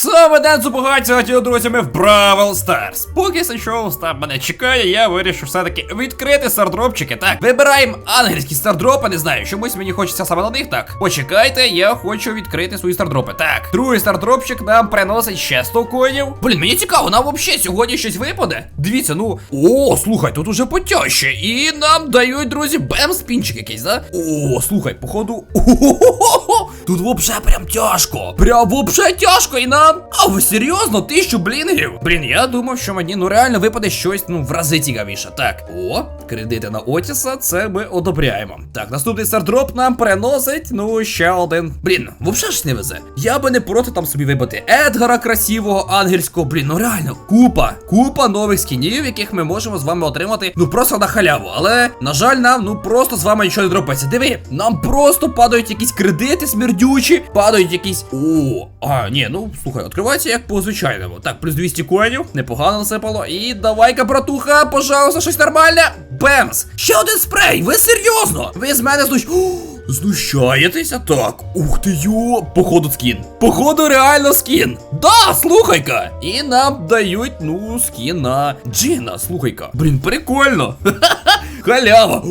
Саме день зубагать сьогодні, друзі, ми в Бравл Старс. Поки Санчоу там мене чекає, я вирішив все-таки відкрити стардропчики. Так, вибираємо ангельські стардропи, не знаю, чомусь мені хочеться саме на них. Так, почекайте, я хочу відкрити свої стардропи. Так, другий стардропчик нам приносить ще 100 коїнів. Блін, мені цікаво, нам взагалі сьогодні щось випаде. Дивіться, ну. О, слухай, тут уже потяще. І нам дають, друзі, бем спінчик якийсь, да? О, слухай, походу. Тут вообще прям тяжко. Прям вообще тяжко і нам. А ви серйозно? Тисячу блінгів? Блін, я думав, що мені ну реально випаде щось ну в рази цікавіше. Так, о, кредити на Отіса, це ми одобряємо. Так, наступний стардроп нам приносить, ну, ще один. Блін, вообще ж не везе. Я би не проти там собі вибити Едгара красивого, ангельського. Блін, ну реально, купа, купа нових скінів, яких ми можемо з вами отримати, ну просто на халяву. Але, на жаль, нам ну просто з вами нічого не дропається. Диви, нам просто падають якісь кредити смердючі, падають якісь. О, а, ні, ну слухай, відкривається як по звичайному. Так, плюс 200 коїнів, непогано насипало. І давай-ка, братуха, пожалуйста, щось нормальне. Бемс! Ще один спрей! Ви серйозно? Ви з мене знущ... Знущаєтеся? Так. Ух ти йо! Походу скін. Походу реально скін. Да, слухай-ка. І нам дають, ну, скін на Джина, слухай-ка. Блін, прикольно. Халява.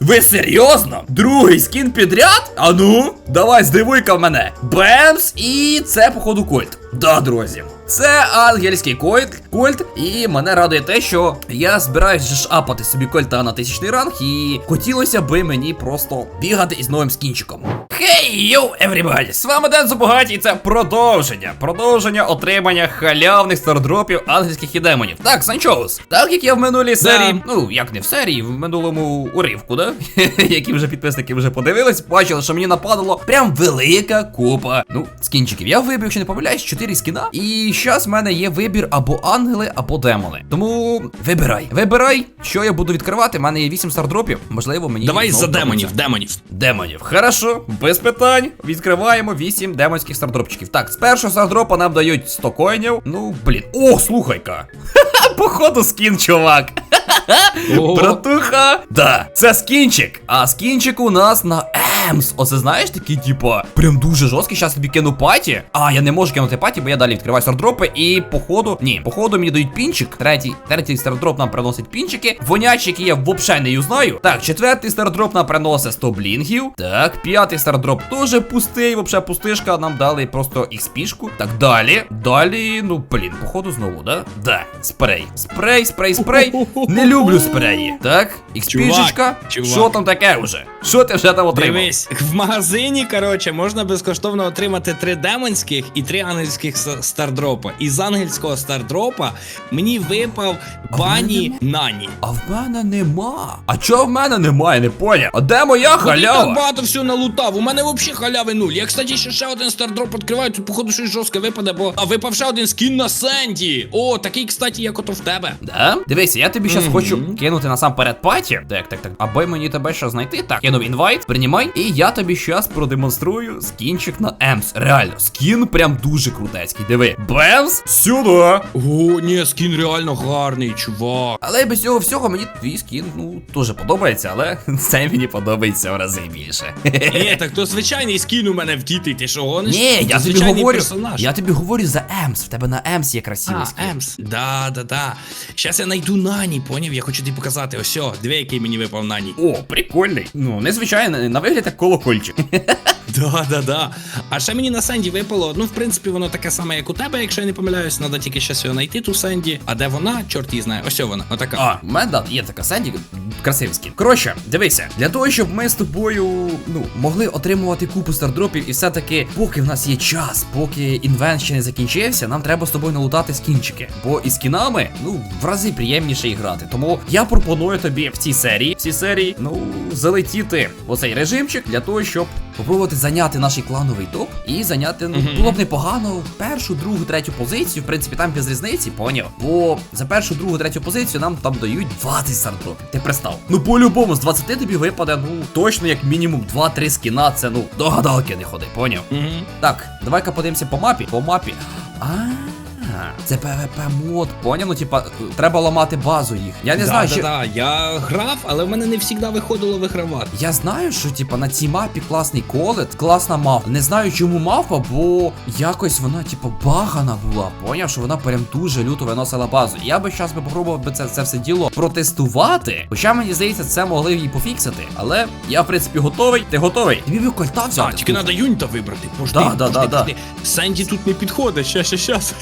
Ви серйозно? Другий скін підряд? А ну, давай, здивуй-ка мене. Бемс, і це, походу, кольт. Да, друзі. Це ангельський кольт, кольт, і мене радує те, що я збираюсь же ж апати собі кольта на тисячний ранг, і хотілося би мені просто бігати із новим скінчиком. Хей, йоу, everybody! З вами Ден Зубагаті, і це продовження. Продовження отримання халявних стардропів ангельських і демонів. Так, Санчоус, так як я в минулій серії, ну як не в серії, в минулому уривку, да? Які вже підписники вже подивились, бачили, що мені нападало прям велика купа. Ну, скінчиків. Я вибив, якщо не помиляюсь, 4 скіна. І зараз в мене є вибір або ангели, або демони. Тому вибирай. Вибирай, що я буду відкривати. У мене є 8 стардропів. Можливо, мені. Давай за демонів, демонів. Демонів. Хорошо, без питань. Відкриваємо 8 демонських стардропчиків. Так, з першого стардропа нам дають 100 коїнів. Ну, блін. О, слухай-ка. Походу скін, чувак. Братуха. Да, це скінчик. А скінчик у нас на Емс. Оце знаєш такий, типа, прям дуже жорсткий. Щас тобі кину паті. А, я не можу кинути паті, бо я далі відкриваю стардропи. І походу, ні, походу мені дають пінчик. Третій, третій стардроп нам приносить пінчики. Вонячі, які я взагалі не юзнаю. Так, четвертий стардроп нам приносить 100 блінгів. Так, п'ятий стардроп теж пустий, взагалі пустишка. Нам дали просто XP-шку. Так, далі. Далі, ну, блін, походу знову, да? Да, спрей. Спрей, спрей, спрей. Не люблю спреї. Так, чувак. Що там таке вже? Що ти вже там отримав? Дивись, в магазині, коротше, можна безкоштовно отримати три демонських і три ангельських стардропа. Із ангельського стардропа мені випав А Нані. А в мене нема. А чого в мене немає, не поняв? А де моя Бо ти так багато всього налутав. У мене взагалі халяви нуль. Я, кстати, ще ще один стардроп відкриваю, тут походу щось жорстке випаде, бо а випав ще один скін на Сенді. О, такий, кстати, як ото в тебе. Да? Дивися, я тобі зараз. Хочу кинути насамперед паті. Так, так, так. Аби мені тебе ще знайти. Так, кинув інвайт, приймай. І я тобі зараз продемонструю скінчик на Емс. Реально, скін прям дуже крутецький. Диви. Бемс сюди. О, ні, скін реально гарний, чувак. Але без цього всього мені твій скін, ну, дуже подобається, але це мені подобається в рази більше. Ні, так то звичайний скін у мене в діти, ти що гониш? Ні, я тобі говорю. персонаж. Я тобі говорю за Емс. В тебе на Емс є красивий А, скін. Емс. Да, да, да. Щас я знайду Нані, поняв? Я хочу тобі показати. Ось, диви, який мені випав Нані. О, прикольний. Ну, незвичайно, на вигляд як колокольчик. Да, да, да. А ще мені на Сенді випало. Ну, в принципі, воно таке саме, як у тебе, якщо я не помиляюсь. Надо тільки щас його знайти, ту Сенді. А де вона, чорт її знає. Ось вона, отака. А, в мене є така Сенді, красивий скін. Коротше, дивися, для того, щоб ми з тобою ну, могли отримувати купу стардропів, і все-таки, поки в нас є час, поки інвент ще не закінчився, нам треба з тобою налутати скінчики. Бо із скінами, ну, в рази приємніше і грати. Тому я пропоную тобі в цій серії, в цій серії, ну, залетіти в оцей режимчик для того, щоб попробувати зайняти наш клановий топ і зайняти, ну, було б непогано першу, другу, третю позицію. В принципі, там без різниці, поняв. Бо за першу, другу, третю позицію нам там дають 20 стардропів. Ти пристав. Ну, по-любому, з 20 тобі випаде, ну, точно, як мінімум 2-3 скіна. Це ну, до гадалки не ходи, поняв. Так, давай-ка подивимося по мапі. По мапі. А. це PvP мод, поняв? Ну, типа, треба ламати базу їх. Я не да, знаю, да, чи. да. Я грав, але в мене не завжди виходило вигравати. Я знаю, що типа на цій мапі класний колет, класна мавпа. Не знаю, чому мавпа, бо якось вона, типа, багана була. Поняв, що вона прям дуже люто виносила базу. Я би зараз би попробував би це, це все діло протестувати. Хоча мені здається, це могли її пофіксити. Але я, в принципі, готовий. Ти готовий? Тобі би кольта взяти. А, тільки треба юніта вибрати. Пожди, Да, да, пожди, да, да. Сенді тут не підходить. Щас, щас, щас.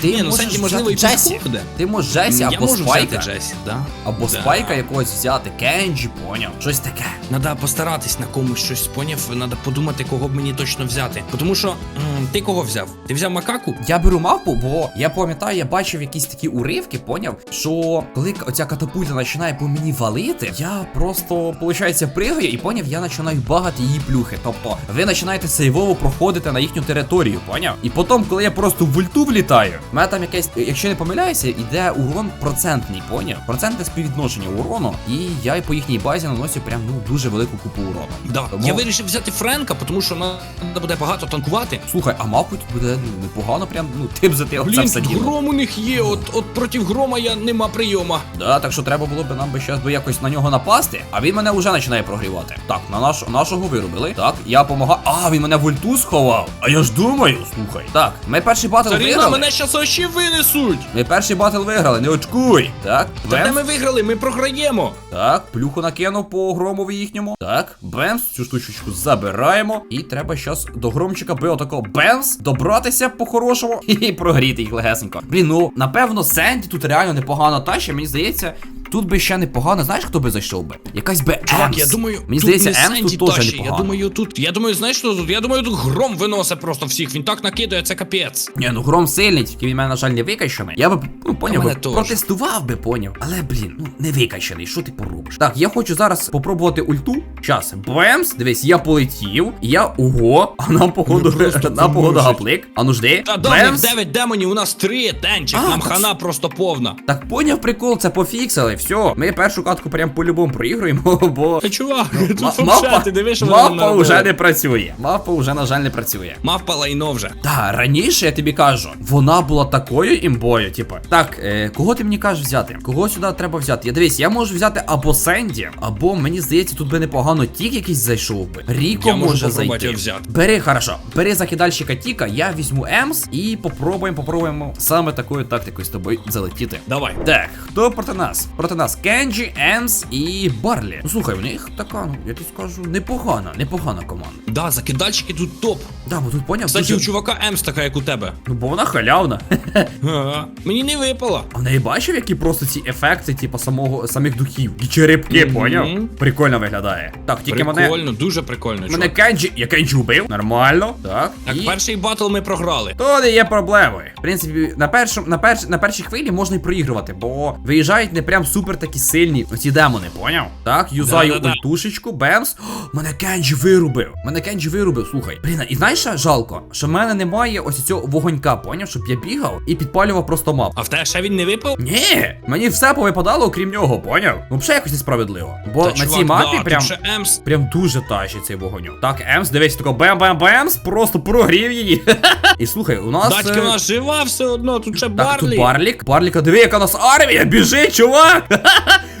Ти Ні, ну можеш Сенді, можливо, і взяти Джесі. підходить. Ти можеш Джесі Я або можу Спайка. взяти Джесі, да. Або Да. Спайка якогось взяти. Кенджі, поняв. Щось таке. Надо постаратись на комусь щось поняв. Надо подумати, кого б мені точно взяти. Тому що м, ти кого взяв? Ти взяв макаку? Я беру мавпу, бо я пам'ятаю, я бачив якісь такі уривки, поняв, що коли оця катапульта починає по мені валити, я просто, виходить, пригаю і поняв, я починаю багати її плюхи. Тобто ви починаєте сейвово проходити на їхню територію, поняв? І потім, коли я просто в ульту влітаю, в мене там якесь, якщо не помиляюся, іде урон процентний, поняв? Процентне співвідношення урону, і я по їхній базі нанося прям ну дуже велику купу урону. Да. Тому- Я вирішив взяти Френка, тому що треба буде багато танкувати. Слухай, а мавку тут буде непогано, прям ну тип за ти оце Блін, гром у них є, от, от проти грома я нема прийома. Да, так що треба було б нам би щас би якось на нього напасти, а він мене вже починає прогрівати. Так, на наш, нашого вирубили. Так, я помагав. А, він мене в ульту сховав. А я ж думаю, слухай. Так, ми перший батл виграли. Мене щас очі винесуть. Ми перший батл виграли, не очкуй. Так, Та де бемс. ми виграли, ми програємо. Так, плюху накинув по громові їхньому. Так, бемс, цю штучечку забираємо. І треба щас до громчика би отако бемс, добратися по-хорошому і прогріти їх легесенько. Блін, ну напевно, Сенді тут реально непогано тащить. Мені здається, тут би ще непогано. Знаєш, хто би зайшов би? Якась би Чувак, Емс. я думаю, мені тут здається, не Емс Сенді тут теж непогано. Я думаю, тут. Я думаю, знаєш що тут? Я думаю, тут гром виносить просто всіх. Він так накидає, це капець. Ні, ну гром сильний, тільки він мене, на жаль, не викачаний. Я би, ну, поняв, мене би, теж. протестував би, поняв. Але, блін, ну не викачаний, що ти поробиш? Так, я хочу зараз попробувати ульту. Щас, бемс, дивись, я полетів, я ого, а нам походу, Ну, просто нам походу гаплик. А ну жди, Та да, в них бемс. 9 демонів, у нас 3, денчик, А, нам так хана просто повна. Так поняв прикол, це пофіксили, все. Ми першу катку прям по-любому проігруємо, бо Та чувак, тут ма- вообще, ти дивиш, що вони вже не працює. Мавпа вже, на жаль, не працює. Мавпа лайно вже. Та раніше я тобі кажу, вона була такою імбою, типу. Так, е, кого ти мені кажеш взяти? Кого сюди треба взяти? Я дивись, я можу взяти або Сенді, або мені здається, тут би непогано тік якийсь зайшов би. Ріко Я може зайти. взяти. Бери, хорошо. Бери закидальщика Тіка, я візьму Емс і попробуємо, попробуємо саме такою тактикою з тобою залетіти. Давай. Так, хто проти нас? Проти нас Кенджі, Емс і Барлі. Ну слухай, в них така, ну я тобі скажу, непогана, непогана команда. Да, закидальщики тут топ. Да, бо тут поняв. Кстати, дуже- у чувака Емс така, як у тебе. Ну бо вона халявна. Ага. Мені не випало. А в неї бачив, які просто ці ефекти, типу, самого самих духів. І черепки, Мгм. поняв? Прикольно виглядає. Так, тільки мене. Прикольно, дуже прикольно. Мене чувак. Кенджі. Я Кенджі вбив. Нормально. Так. Так, і... перший батл ми програли. То не є проблемою. В принципі, на першому, на, перш, на першій хвилі можна і проігрувати, бо виїжджають не прям супер такі сильні оці демони, поняв? Так, юзаю Да-да-да. ультушечку, бемс. О, мене Кенджі вирубив. Мене Кенджі вирубив, слухай. Блін, і знаєш, що жалко, що в мене немає ось цього вогонька, поняв, щоб я бігав і підпалював просто мап. А в тебе ще він не випав? Ні, мені все повипадало, окрім нього, поняв? Ну, взагалі якось несправедливо. Бо Та, на чувак, цій мапі да, прям. Емс. Прям дуже тащить цей вогоню. Так, Емс, дивись, тако бем-бем-бемс, просто прогрів її. І слухай, у нас. Датька е, нас жива все одно, тут ще тут Барлік. Барліка, диви, яка у нас армія! Біжить, чувак!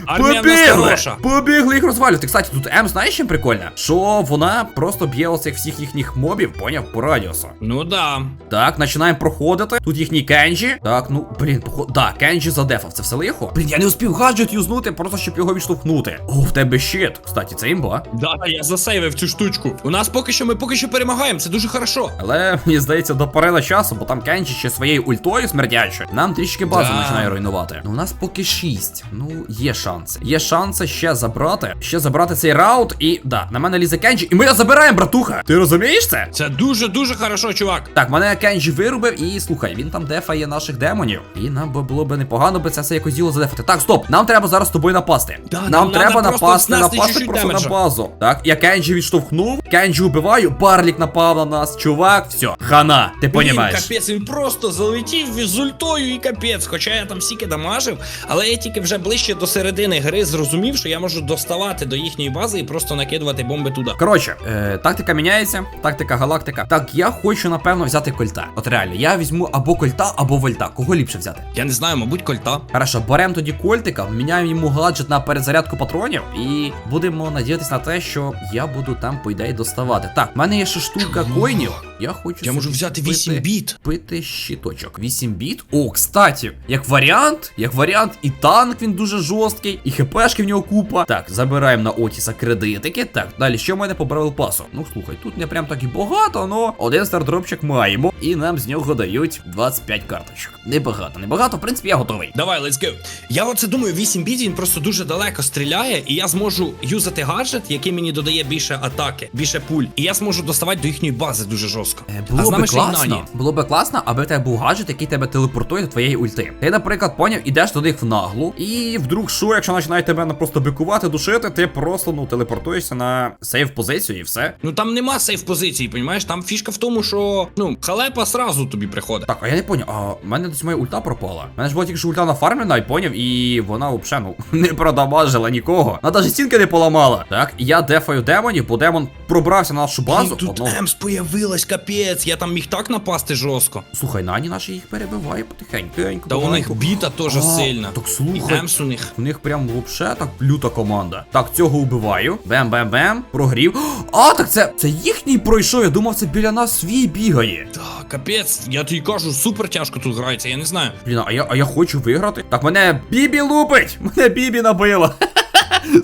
Армія в нас Побігли! Побігли їх розвалювати. Кстати, тут М, знаєш, чим прикольно? Що вона просто б'є оцих всіх їхніх мобів, поняв, по радіусу. Ну да. Так, починаємо проходити. Тут їхній Кенджі. Так, ну, блін, поход... Да, Кенджі задефав, це все лихо. Блін, я не успів гаджет юзнути, просто щоб його відштовхнути. О, в тебе щит. Кстати, це імба. Да, я засейвив цю штучку. У нас поки що ми поки що перемагаємо, це дуже хорошо. Але мені здається, до порила часу, бо там Кенджі ще своєю ультою смердячою. Нам трішки базу Да. починає руйнувати. Ну, у нас поки 6. Ну, є шанси. Є шанси ще забрати. Ще забрати цей раунд. І да, на мене лізе Кенджі. І ми його забираємо, братуха. Ти розумієш це? Це дуже дуже хорошо, чувак. Так, мене Кенджі вирубив і слухай, він там дефає наших демонів. І нам би було б непогано би це все якось діло задефати. Так, стоп, нам треба зараз з тобою напасти. Да, нам треба напасти, напасти чуть-чуть просто на базу. Так, я Кенджі відштовхнув, Кенджі убиваю, Барлік напав на нас. Чувак, все, хана, ти понімаєш. капець, він просто залетів з ультою і капець. Хоча я там стільки дамажив, але я тільки вже ближче до середини гри зрозумів, що я можу доставати до їхньої бази і просто накидувати бомби туди. Коротше, е, тактика міняється, тактика галактика. Так, я хочу, напевно, взяти кольта. От реально, я візьму або кольта, або вольта. Кого ліпше взяти? Я не знаю, мабуть, кольта. Хорошо, беремо тоді кольтика, міняємо йому гаджет на перезарядку патронів і будемо надіятися на те, що я буду там, по ідеї, доставати. Так, в мене є ще штука Чого? коїнів. Я хочу. Я можу взяти купити- 8 біт. Купити щиточок. 8 біт. О, кстати, як варіант, як варіант, і танк він дуже жорсткий, і хпшки в нього купа. Так, забираємо на Отіса кредитики. Так, далі що в мене по Бравл пасу? Ну слухай, тут не прям так і багато, але один стардропчик маємо, і нам з нього дають 25 карточок. Небагато, небагато, в принципі, я готовий. Давай, let's go. Я оце думаю, 8 біт він просто дуже далеко стріляє, і я зможу юзати гаджет, який мені додає більше атаки, більше пуль. І я зможу доставати до їхньої бази дуже жорстко. Е, а Було з би ще й класно, Нані. було би класно, аби в тебе був гаджет, який тебе телепортує до твоєї ульти. Ти, наприклад, поняв, ідеш до них в наглу, і вдруг що, якщо починають тебе на просто бикувати, душити, ти просто ну телепортуєшся на сейв позицію і все. Ну там нема сейф позиції, понімаєш? Там фішка в тому, що ну халепа сразу тобі приходить. Так, а я не поняв, а в мене десь моя ульта пропала. У мене ж була тільки що ульта нафармлена, і поняв, і вона взагалі ну не продамажила нікого. Вона навіть стінки не поламала. Так, я дефаю демонів, бо демон пробрався на нашу базу. Тут одного. Емс появилась, капець, я там міг так напасти жорстко. Слухай, нані наші їх перебиває потихеньку. Та у них біта теж сильна. Так слухай. Емс у них. У них прям вообще так люта команда. Так, цього убиваю. Бем-бем-бем. Прогрів. А, так це, це їхній пройшов. Я думав, це біля нас свій бігає. Так, капець, я тобі кажу, супер тяжко тут грається, я не знаю. Блін, а я, а я хочу виграти. Так, мене Бібі лупить! Мене Бібі набила.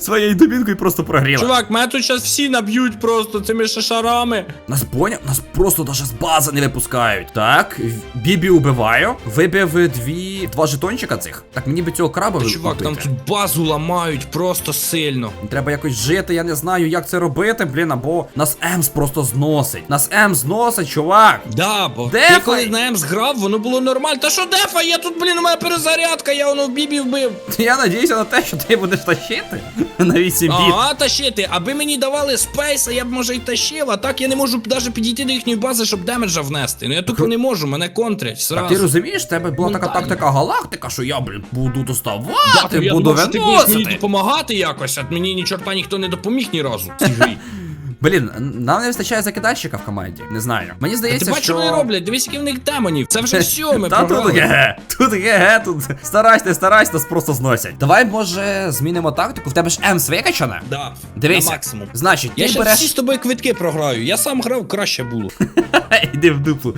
Своєю дубінкою просто прогріла. Чувак, мене тут зараз всі наб'ють просто цими шашарами. Нас поняв, нас просто даже з бази не випускають. Так, Бібі убиваю. Вибив дві два жетончика цих. Так, мені би цього краба ви- Чувак, там тут базу ламають просто сильно. Треба якось жити, я не знаю, як це робити, блін, або нас Емс просто зносить. Нас Емс зносить, чувак. Да, бо Дефай! ти коли на Емс грав, воно було нормально. Та що дефа? Я тут, блін, у мене перезарядка, я воно в бібі вбив. Я надіюся на те, що ти будеш тащити на 8 біт. Ага, тащити. Аби мені давали спейса, я б може й тащив, а так я не можу навіть підійти до їхньої бази, щоб демеджа внести. Ну я тупо не можу, мене контрять Так А ти розумієш, в тебе була така тактика галактика, що я, блін, буду доставати, буду виносити. ти будеш мені допомагати якось, а мені ні чорта ніхто не допоміг ні разу. Блін, нам не вистачає закидальщика в команді. Не знаю. Мені Ти здається, бачиш, що. вони роблять? Дивись, які в них демонів. Це вже сьоме. Та тут є, тут є, тут старайся, старайся, нас просто зносять. Давай, може, змінимо тактику. В тебе ж Емс викачана? Да, Дивися. максимум. Значить, Я ти ще береш. всі з тобою квитки програю. Я сам грав, краще було. Іди в дупу.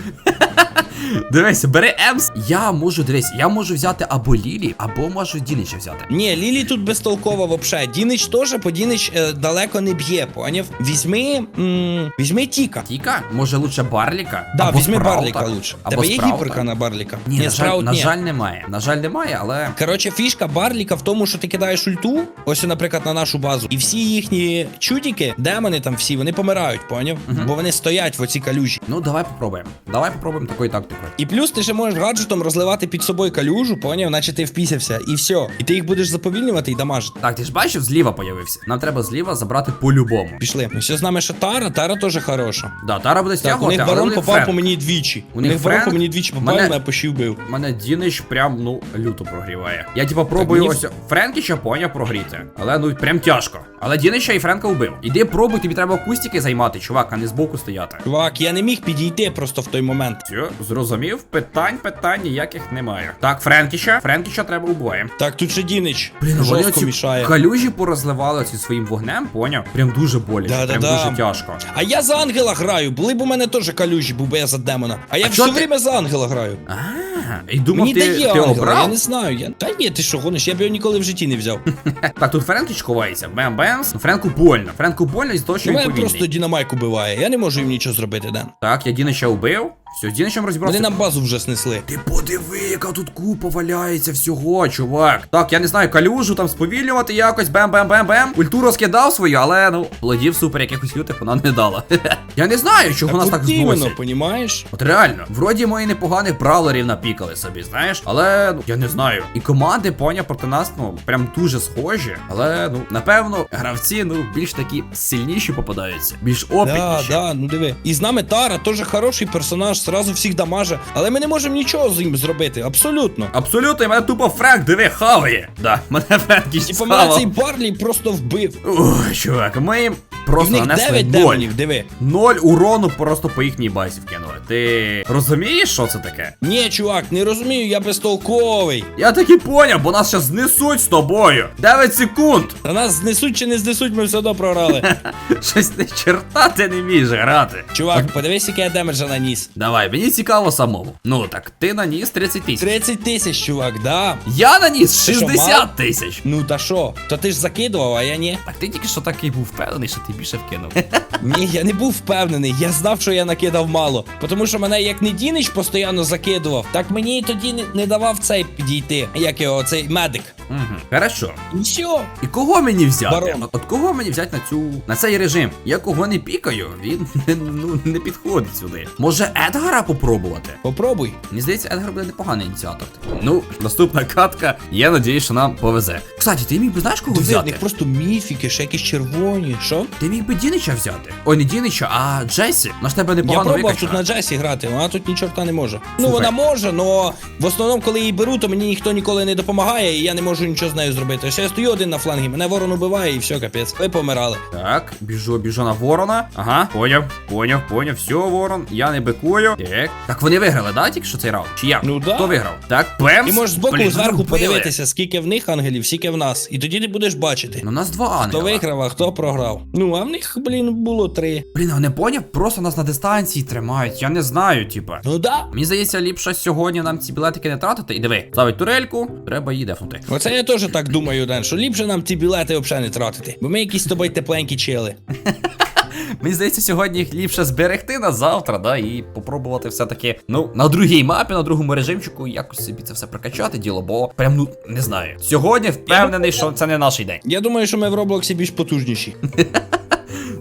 Дивись, бери Емс. Я можу, дивись, я можу взяти або Лілі, або можу Дінича взяти. Ні, Лілі тут безтолкова вообще. Дінич теж, бо Дінич е, далеко не б'є, поняв? Візьми. М, візьми Тіка. Тіка? Може лучше Барліка? Да, Або візьми Спраута? Барліка лучше. Або Тебе є Спраута? гіперка на Барліка? Ні, на, жаль, Спраут на ні. жаль, немає. На жаль, немає, але. Коротше, фішка Барліка в тому, що ти кидаєш ульту, ось, наприклад, на нашу базу, і всі їхні чудіки, демони там всі, вони помирають, поняв? Бо вони стоять в оцій калюжі. Ну, давай попробуємо. Давай попробуємо такою тактикою. І плюс ти ще можеш гаджетом розливати під собою калюжу, поняв, наче ти впісявся, і все. І ти їх будеш заповільнювати і дамажити. Так, ти ж бачив, зліва появився. Нам треба зліва забрати по-любому. Пішли. Ну, ще з нами ще Тара, Тара теж хороша. Да, Тара буде Так, у стягувати, них але барон попав по мені двічі. У них барон по мені двічі попав, Мене- мене... мене пощів бив. Мене Дінич прям, ну, люто прогріває. Я типа пробую мені- ось Френкіча поня прогріти. Але ну прям тяжко. Але Дінича і Френка вбив. Іди пробуй, тобі треба кустики займати, чувак, а не збоку стояти. Чувак, я не міг підійти просто в той момент. Все, зрозумів, питань, питань ніяких немає. Так, Френкіча, Френкіча треба убиваємо. Так, тут ще Дінич. Блін, вони мішає. калюжі порозливали ці своїм вогнем, поняв? Прям дуже боляче, прям Да-да-да. дуже тяжко. А я за ангела граю. Були б у мене теж калюжі, був би я за демона. А я А все ти- время за ангела граю. А, і думав, Мені ти, дає ти ангела, я не знаю. Я... Та ні, ти що гониш, я б його ніколи в житті не взяв. Так, тут Френкіч ховається. Бем-бемс. Френку больно. Френку больно із того, що він повільний. просто динамайк убиває. Я не можу їм нічого зробити, Ден. Так, я Дінича убив. Все, з Діничем розібрався. Вони нам базу вже снесли. Ти подиви, яка тут купа валяється всього, чувак. Так, я не знаю, калюжу там сповільнювати якось, бем-бем-бем-бем. Ульту розкидав свою, але ну, плодів супер якихось лютих вона не дала. я не знаю, чого нас так іменно, понімаєш? От реально, вроді і непоганих бравлерів напікали собі, знаєш, але ну я не знаю. І команди поня проти нас, ну прям дуже схожі. Але ну напевно, гравці ну більш такі сильніші попадаються, більш Да, опитніші. да, ну диви. І з нами Тара теж хороший персонаж, сразу всіх дамаже. Але ми не можемо нічого з ним зробити, абсолютно. Абсолютно, і мене тупо Френк, диви, хаває. Да, мене Френк Типа мене цей. Барлі просто вбив. Ой, чувак, ми їм І в просто них нанесли 9 ноль. демонів, диви. Ноль урону просто по їхній базі вкинули. Ти розумієш, що це таке? Ні, чувак, не розумію, я безтолковий. Я таки поняв, бо нас ще знесуть з тобою. 9 секунд. Та нас знесуть чи не знесуть, ми все одно програли. Щось не черта ти не вмієш грати. Чувак, подивись, який я демеджа наніс. Давай, мені цікаво самому. Ну так, ти наніс 30 тисяч. 30 тисяч, чувак, да. Я наніс 60 тисяч. Ну та що? То ти ж закидував, а я ні. Так ти тільки що такий був впевнений, що ти більше вкинув. Ні, я не був впевнений. Я знав, що я накидав мало. Тому що мене як не Дінич постійно закидував, так мені і тоді не, не давав цей підійти. Як його, цей медик. Угу. Хорошо. І все. І кого мені взяти? Барон. От, кого мені взяти на цю на цей режим? Я кого не пікаю, він ну, не підходить сюди. Може Едгара попробувати? Попробуй. Мені здається, Едгар буде непоганий ініціатор. Ну, наступна катка. Я надіюсь, що нам повезе. Кстати, ти міг би знаєш кого Диви, в взяти? них просто міфіки, ще якісь червоні. Що? Ти міг би Дінича взяти. Ой, не Дінича, а Джесі. Вона ж тебе Я непогано пробував тут на Джесі грати, вона тут ні чорта не може. Ну Слухай. вона може, але в основному, коли її беру, то мені ніхто ніколи не допомагає, і я не можу нічого з нею зробити. Ось я стою один на флангі, мене ворон убиває і все, капець. Ви помирали. Так, біжу, біжу на ворона. Ага, поняв, поняв, поняв. Все, ворон, я не бикую. Так. Так вони виграли, да, тільки що цей раунд? Чи як? Ну да. Хто виграв? Так, Пемс. І можеш збоку Блін, зверху зробили. подивитися, скільки в них ангелів, скільки в нас. І тоді ти будеш бачити. Ну, у нас два Хто ангела. виграв, а хто програв. Ну, а в них, блін, було три. Блін, а не поняв, просто нас на дистанції тримають. Я не знаю, типа. Ну да. Мені здається, ліпше сьогодні нам ці білетики не тратити. І диви, ставить турельку, треба її дефнути. Оце я теж так думаю, Ден, що ліпше нам ці білети взагалі не тратити. Бо ми якісь з тобою тепленькі чели. Мені здається, сьогодні їх ліпше зберегти на завтра, да, і попробувати все-таки, ну, на другій мапі, на другому режимчику, якось собі це все прокачати діло, бо прям, ну, не знаю. Сьогодні впевнений, що це не наш день. Я думаю, що ми в Роблоксі більш потужніші.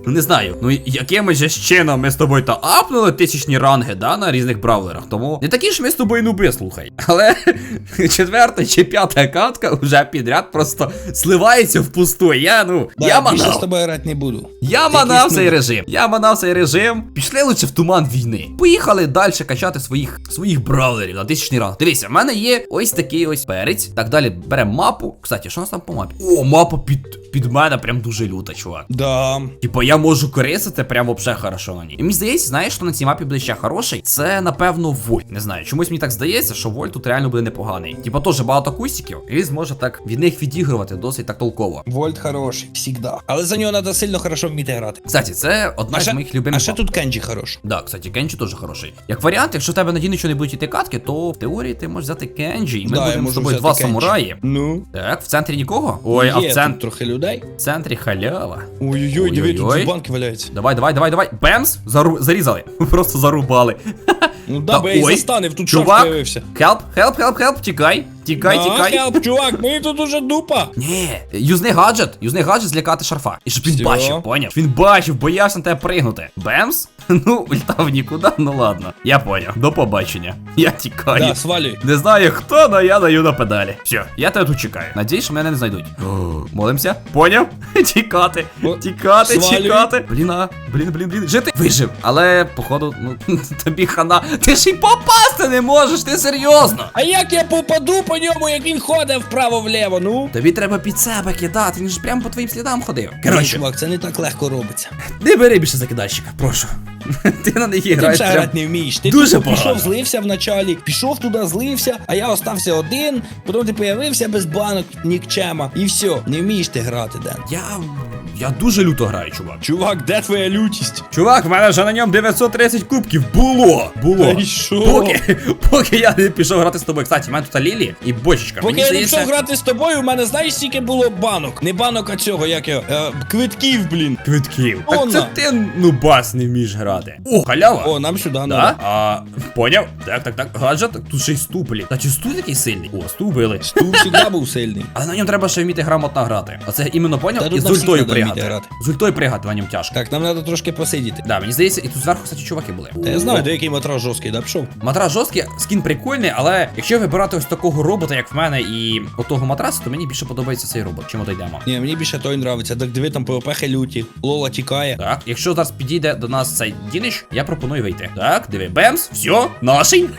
Ну не знаю. Ну якимось же чином ми з тобою та апнули тисячні ранги, да, на різних бравлерах. Тому не такі ж ми з тобою нуби, слухай. Але четверта чи п'ята катка вже підряд просто сливається впусту. Я, ну, Да, я більше з тобою грати не буду. Я манав цей режим. Я манав цей режим. Пішли лише в туман війни. Поїхали далі качати своїх своїх бравлерів на тисячний ранг. Дивися, в мене є ось такий ось перець. Так далі беремо мапу. Кстати, що у нас там по мапі? О, мапа під, під мене прям дуже люта, чувак. Да. Типа я можу корисити прямо вже хорошо на ній. І мені здається, знаєш, що на цій мапі буде ще хороший. Це напевно Вольт. Не знаю. Чомусь мені так здається, що Вольт тут реально буде непоганий. Типа теж багато кустиків, і він зможе так від них відігрувати досить так толково. Вольт хороший, всегда. Але за нього треба сильно хорошо вміти грати. Кстати, це одна А з ще, моїх любимих. а ще мап. тут Кенджі хороший. Да, кстати, Кенджі теж хороший. Як варіант, якщо в тебе надійно нічого не будуть іти катки, то в теорії ти можеш взяти Кенджі, і ми Да, будемо з тобою два Кенджі. самураї. Ну. Так, в центрі нікого? Ой, а в, цен... тут трохи людей. в центрі халява. Ой-ой-ой, диви, тут Ой-ой-ой. банки валяються. Давай, давай, давай, давай. Бемс! Зару... Зарізали. Просто зарубали. Ну да, бо ой, застанив, тут чувак. появився. Хелп, хелп, хелп, хелп, тікай. Тікай, Да, тікай. хелп, чувак, мені тут уже дупа. Ні, юзний гаджет, юзний гаджет злякати шарфа. І щоб він Всьо. бачив, поняв? Він бачив, боявся на тебе пригнути. Бемс? Ну, ультав нікуди, ну ладно. Я поняв. До побачення. Я тікаю. Да, свалюй. Не знаю хто, але я даю на педалі. Все, я тебе тут чекаю. Надіюсь, що мене не знайдуть. О, Молимося. Поняв? Тікати. О, Тікати, свалюй. тікати. Блін, а, блін, блін, блін. Жити. Вижив. Але, походу, ну, тобі хана. Ти ж і попасти не можеш, ти серйозно. А як я попаду по ньому, як він ходить вправо-вліво, ну? Тобі треба під себе кидати, він ж прямо по твоїм слідам ходив. Коротше, чувак, це не так легко робиться. не бери більше закидальщика, прошу. Ти на них Ти граєш. прям- грати не вмієш. Ти Дуже пішов, злився вначалі, пішов туди, злився, а я остався один, потім ти появився без банок, нікчема, і все, не вмієш ти грати, Ден. Я. Я дуже люто граю, чувак. Чувак, де твоя лютість? Чувак, в мене вже на ньому 930 кубків. Було! Було. Та й що? Поки, поки я не пішов грати з тобою. Кстати, в мене тут Лілі і бочечка. Поки Мені я не здається, пішов грати з тобою, у мене знаєш, скільки було банок. Не банок, а цього, як його, е, квитків, блін. Квитків. Так це на. ти, ну бас, не вмієш грати. О, халява. О, нам сюди Да? А, поняв? Так, так, так. Гаджет, тут ще й ступлі. Та чи стул такий сильний? О, стул били. Тут завжди був сильний. Але на ньому треба ще вміти грамотно грати. Оце іменно поняв? тут І з ультою пригати. З ультою пригати на ньому тяжко. Так, нам треба трошки посидіти. Да, мені здається, і тут зверху, кстати, чуваки були. Та я знаю, де який матрас жорсткий, да, пішов. Матрас жорсткий, скін прикольний, але якщо вибирати ось такого робота, як в мене, і отого матрасу, то мені більше подобається цей робот, чим ото йдемо. Ні, мені більше той нравиться. Так диви там ПВП люті, Лола тікає. Так, якщо зараз підійде до нас цей Дінич, я пропоную вийти. Так, диви, бемс, все, наший.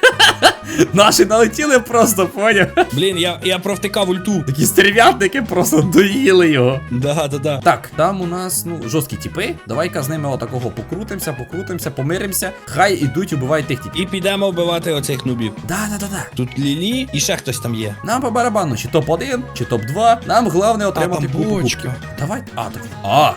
Наші налетіли просто, поняв. Блін, я, я провтикав ульту. Такі стерв'ятники просто доїли його. Да, да, да. Так, там у нас ну жорсткі тіпи. Давай-ка з ними отакого покрутимося, покрутимося, помиримося. Хай ідуть, убивають тих типів. І підемо вбивати оцих нубів. Да, да, да, да. Тут Лілі і ще хтось там є. Нам по барабану, чи топ-1, чи топ-2. Нам головне отримати купу Давай. А, так. А,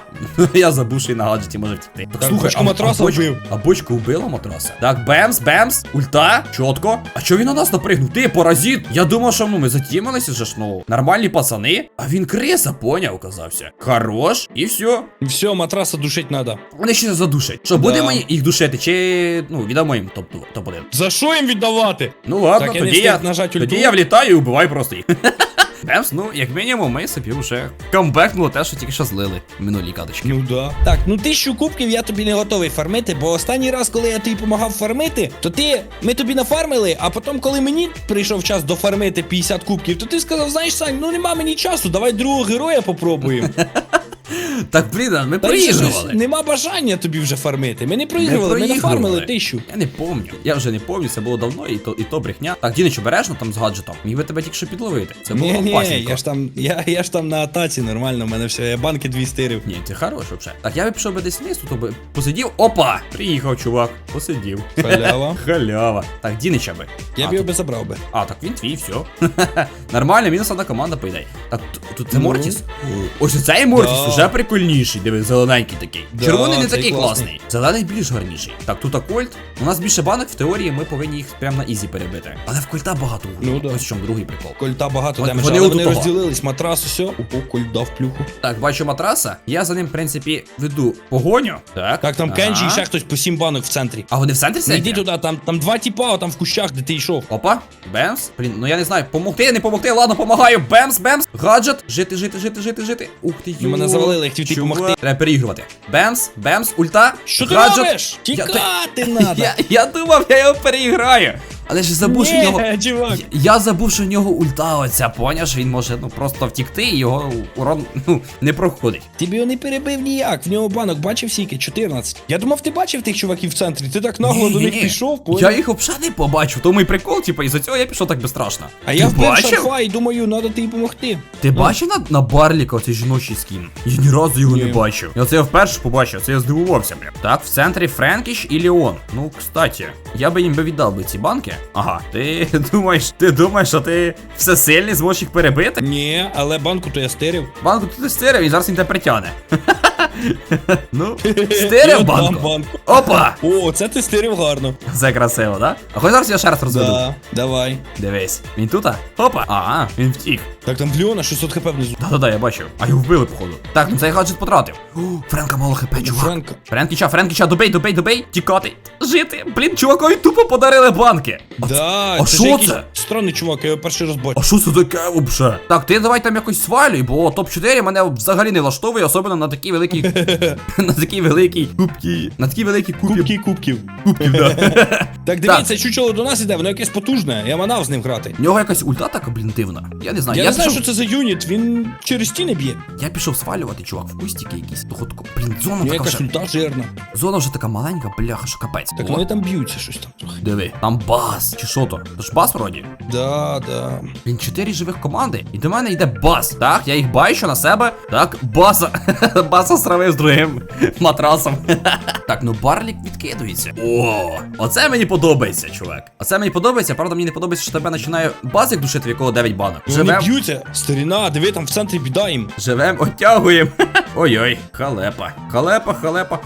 я забув, що і на гаджеті може втікти. Так, бочку матраса вбив. А бочку вбила матраса. Так, бемс, бемс, ульта, чітко. А чого він на нас напригнув? Ти паразит. Я думав, що ну ми затімилися вже ж, ну, нормальні пацани. А він криса, поняв, оказався. Хорош, і все. І все, матраса душить надо. Вони ще задушать. Що, Да. будемо їх душити, чи ну, віддамо їм топ-2, топ-1? За що їм віддавати? Ну ладно, Так, я не тоді, я, встиг нажать ульту. тоді я влітаю і вбиваю просто їх. Бемс, ну, як мінімум, ми собі вже камбекнули те, що тільки що злили Минулі кадочки. Ну да. Так, ну тисячу кубків я тобі не готовий фармити, бо останній раз, коли я тобі допомагав фармити, то ти ми тобі нафармили, а потім, коли мені прийшов час дофармити 50 кубків, то ти сказав, знаєш, Сань, ну нема мені часу, давай другого героя попробуємо. Так, блін, ми проігрували. нема бажання тобі вже фармити. Ми не проігрували, ми проігрували. нафармили тисячу. Я не помню. Я вже не помню, це було давно, і то, і то брехня. Так, Дінич, обережно там з гаджетом. Міг би тебе тільки що підловити. Це було Ні, ні, опасненько. я ж там, я, я ж там на атаці нормально, в мене все, я банки дві стирив. Ні, ти хорош вже. Так, я би пішов би десь вниз, то би посидів. Опа! Приїхав, чувак. Посидів. Халява. Халява. Так, Дінича би. Я А, б його тут- би забрав би. А, так він твій, все. Нормально, мінус одна команда поїде. Так, т- тут це Ну. Мортіс. Ось цей Мортіс Да. Вже прикольніший, диви, зелененький такий. Да, Червоний не такий класний. класний. Зелений більш гарніший. Так, тут Кольт. У нас більше банок, в теорії ми повинні їх прямо на ізі перебити. Але в кольта багато Ну да. Ось в чому другий прикол. Кольта багато От демеджа, вони але вони розділились, матрас, усе. Ого, кольт дав плюху. Так, бачу матраса. Я за ним, в принципі, веду погоню. Так. Так, там Кенджі і ще хтось по сім банок в центрі. А вони в центрі Не сидять? йди туди, там, там два тіпа, там в кущах, де ти йшов. Опа, бемс. Блін, ну я не знаю, помогти, не помогти, ладно, помагаю. Бемс, бемс. Гаджет. Жити, жити, жити, жити, жити. Ух ти, Ну, мене. Завалили, я хотів тобі Чувак. помогти. Треба переігрувати. Бемс, бемс, ульта. Що ти гаджет. робиш? Я- Тікати надо. Я думав, я його переіграю. Але ж забув, що в нього. Ні, чувак. Я- Я забув, що в нього ульта оця, поняш, він може ну просто втікти і його урон ну, не проходить. Ти б його не перебив ніяк, в нього банок бачив скільки? 14. Я думав, ти бачив тих чуваків в центрі, ти так нагло до них пішов, понял? Я їх взагалі не побачив, тому і прикол, типу, із-за цього я пішов так безстрашно. А Ти я вбив шарфа і думаю, треба тобі допомогти. Ти бачив на, на Барліка оцей жіночий скін? Я ні разу його Ні. не бачив. Я це вперше побачив, це я здивувався, бля. Так, в центрі Френкіш і Леон. Ну, кстати, я би їм би віддав би ці банки. Ага, ти думаєш, ти думаєш, що ти все сильний зможеш їх перебити? Ні, але банку то я стирив. Банку ти стирив і зараз він тебе притягне. ну, стирив банку. Опа! О, це ти стирив гарно. Це красиво, да? А хоч зараз я ще раз розведу. Да, давай. Дивись, він тут? Опа! Ага, він втік. Так там Леона 600 хп внизу. Да-да-да, я бачив. А його вбили, походу. Так, ну цей гаджет потратив. О, Френка мало хп, чувак. Френка. Френкіча, Френкіча, добей, добей, добей, тікати, жити. Блін, чувакові тупо подарили банки. Да, а це що ж якийсь це? Странний чувак, я його перший раз бачу. А що це таке вообще? Так, ти давай там якось свалюй, бо топ-4 мене взагалі не влаштовує, особливо на такій великій. на такій великій кубці. На такій великій кубі. Кубки кубків. Кубків, да. Так дивіться, чучело до нас іде, воно якесь потужне, я манав з ним грати. В нього якась ульта така, блін, дивна. Я не знаю. Я, Я, не знаю, пішов, що це за юніт, він через стіни б'є. я пішов свалювати, чувак, в кустики якісь. Доходку. Блін, зона така якась вже. ульта жирна. Зона вже така маленька, бляха, що капець. Так О, вони там б'ються щось там трохи. Диви, там бас. Чи що то? То ж бас вроді? Да, да. Він чотири живих команди. І до мене йде бас. Так, я їх бачу на себе. Так, баса. баса сравив з другим матрасом. так, ну барлік відкидується. О, оце мені подобається, чувак. Оце мені подобається, правда, мені не подобається, що тебе починає базик душити, в якого 9 банок. Вони Живем, б'ються, старіна, диви, там в центрі біда їм. живем, оттягуємо. Ой-ой, халепа. Халепа, халепа.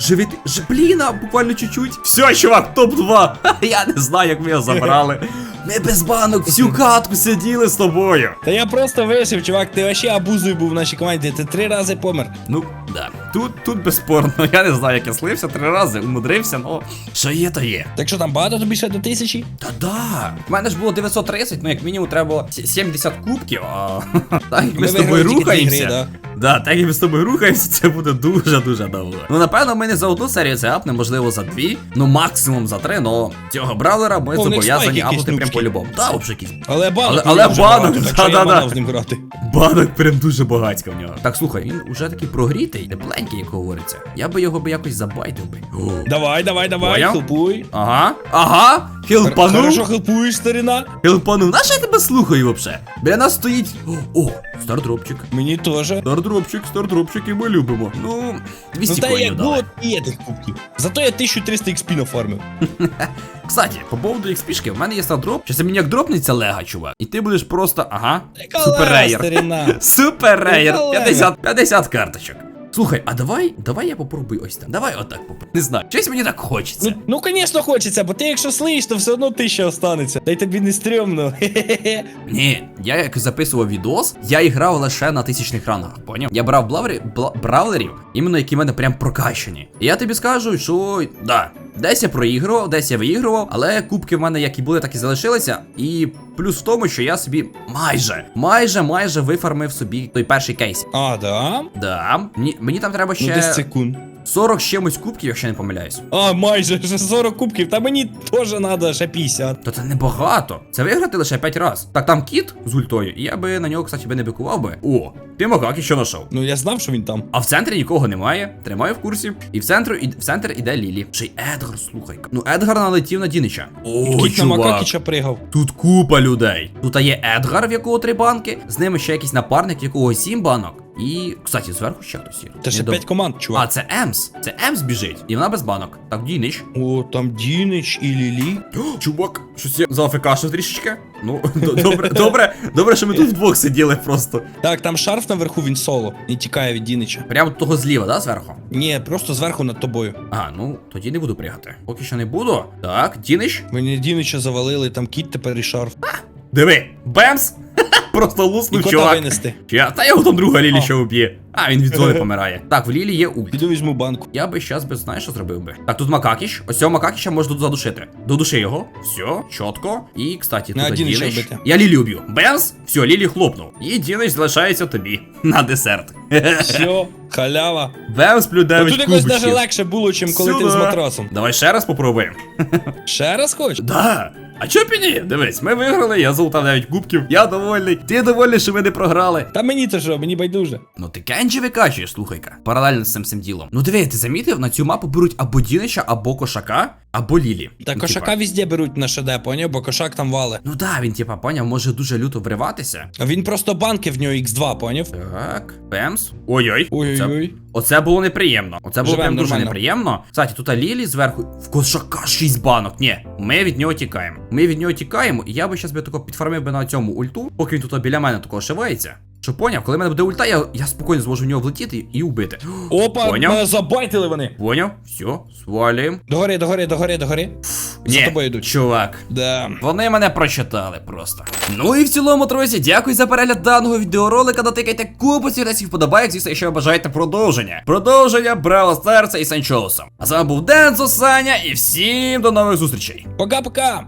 Живіт. блін, буквально чуть-чуть. Все, чувак, топ-2. Я не знаю, як ми його забрали. Ми без банок всю катку сиділи з тобою. Та я просто вишив, чувак, ти вообще абузою був в нашій команді, ти три рази помер. Ну, да. Тут, тут безспорно. Я не знаю, як я слився три рази, умудрився, ну. Що є, то є. Так що там багато тобі ще до тисячі? Та да. В мене ж було 930, ну як мінімум треба було 70 кубків, а так як ми, Ми з тобою рухаємося. Да, так як ми з тобою рухаємося, це буде дуже-дуже довго. Ну, напевно, ми не за одну серію це апнемо, можливо, за дві, ну максимум за три, но цього бравлера ми О, зобов'язані апнути прям. По-любому. Та, якийсь. Але банок, Але- але банок, багато, так що я да-да-да. з ним грати. Банок прям дуже багатька в нього. Так, слухай, він уже такий прогрітий, тепленький, як говориться. Я би його би якось забайтив би. Давай, давай, давай, Поняв? хелпуй. Ага, ага, Хорошо хілпанув. хелпуєш, старина. Хілпанув, на що я тебе слухаю вообще? Біля нас стоїть. О, о, стардропчик. Мені теж. Стардропчик, стардропчик, і ми любимо. Ну, Ну 200 та коїнів як дали. було, і тих кубків. Зато я 1300 XP нафармив. Кстати, по поводу XP-шки, в мене є стардроп. Щас мені як дропнеться лега, чувак. І ти будеш просто, ага, Яка супер лега, рейер. старина. Супер рейер. Яка лега? 50, 50 карточок. Слухай, а давай, давай я попробую ось так. Давай отак попробую. Не знаю. Щось мені так хочеться. Ну, ну, звісно, хочеться, бо ти якщо слиш, то все одно тисяча останеться. Та й тобі не стрьомно. Ні, я як записував відос, я і грав лише на тисячних рангах, поняв? Я брав блавері, бла, бравлерів, іменно які в мене прям прокачані. І я тобі скажу, що да, десь я проігрував, десь я виігрував, але кубки в мене як і були, так і залишилися. І плюс в тому, що я собі майже, майже, майже вифармив собі той перший кейс. А, да? Да, мені, мені там треба Ну, десь ще секунд. 40 з чимось кубків, якщо не помиляюсь. А, майже вже 40 кубків, та мені теж треба ще 50. То це небагато. Це виграти лише 5 разів. Так там кіт з ультою, і я би на нього, кстати, би не бикував би. О, ти Макакі що знайшов? Ну я знав, що він там. А в центрі нікого немає. Тримаю в курсі. І в центру і в центр іде Лілі. Ще й Едгар, слухай. Ну Едгар налетів на Дінича. О, Кіт на. Макакіча пригав. Тут купа людей. Тут є Едгар, в якого три банки, з ними ще якийсь напарник, в якого сім банок. І, кстати, зверху ще хтось є. Та ще дов- 5 команд, А, це Емс. Це Емс біжить. І вона без банок. Так, Дінич. О, там Дінич і Лілі. Чувак, щось я зафекашив трішечки. Ну, добре, добре, добре, що ми тут вдвох сиділи просто. Так, там шарф наверху, він соло. Не тікає від Дінича. Прямо того зліва, да, зверху? Ні, просто зверху над тобою. Ага, ну тоді не буду пригати. Поки що не буду. Так, Дінич. Мені Дінича завалили, там кіт тепер і шарф. А, Диви, бемс! Просто луснув чувак. винести. Я, та його там друга Лілі ще вб'є. А, він від зони помирає. Так, в Лілі є ульт. Піду візьму банку. Я би щас би, знаєш, що зробив би? Так, тут Макакіш. Ось цього Макакіша можна тут задушити. Додуши його. Все, чітко. І, кстати, На тут Дінич. вбити. Я Лілі уб'ю. Бемс, все, Лілі хлопнув. І Дінич залишається тобі. На десерт. Все, халява. Бемс плюс А 9 тут якось навіть легше було, чим коли ти з матрасом. Давай ще раз попробуємо. Ще раз хочеш? Да. А чо ні? Дивись, ми виграли, я золотав 9 кубків. Я довольний. Ти довольний, що ми не програли. Та мені то що, мені байдуже. Ну ти кенджі викачуєш, слухай-ка. Паралельно з цим всім ділом. Ну диви, ти замітив, на цю мапу беруть або Дінича, або кошака, або Лілі. Та Ну, кошака типа. везде беруть на ШД, поняв, бо кошак там вале. Ну да, він типа поняв, може дуже люто вриватися. А він просто банки в нього X2, поняв? Так, Пемс. Ой-ой. Ой-ой-ой. Це- Оце було неприємно. Оце було Живем прям дуже нормально. неприємно. Кстати, тут Лілі зверху. В кошака 6 банок. Ні, ми від нього тікаємо. Ми від нього тікаємо, і я би зараз би тако підфармив би на цьому ульту, поки він тут біля мене такого шивається. Що поняв, коли в мене буде ульта, я, я спокійно зможу в нього влетіти і убити. Опа, Поняв? мене забайтили вони. Поняв? Все, свалюємо. Догори, догори, догори, догори. За Ні, тобою йдуть. чувак. Да. Вони мене прочитали просто. Ну і в цілому, друзі, дякую за перегляд даного відеоролика. Натикайте купу цілесів вподобайок, звісно, якщо ви бажаєте продовження. Продовження Бравл Старса і Санчоуса. А з вами був Дензо Саня, і всім до нових зустрічей. Пока-пока.